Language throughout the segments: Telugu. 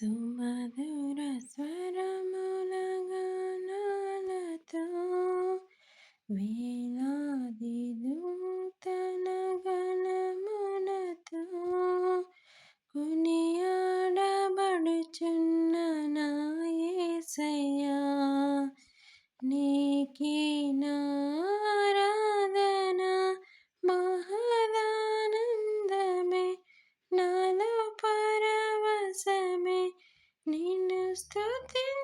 సుమధుర స్వరముల గానాలతో వే Just do things.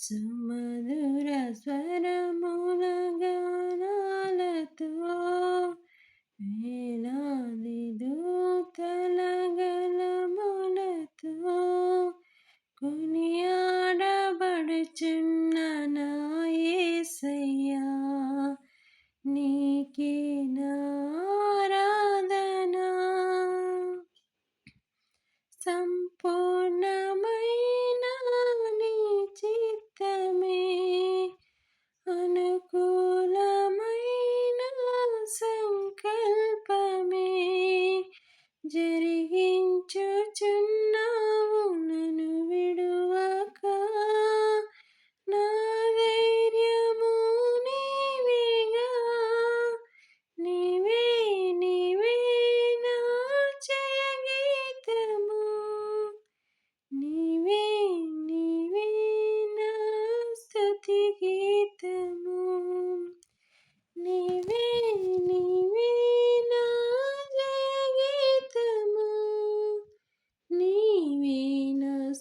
Some other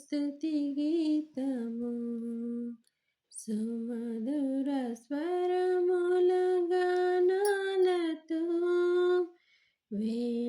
స్థుతి గీతము. సుమధుర స్వరముల గానాలతో వే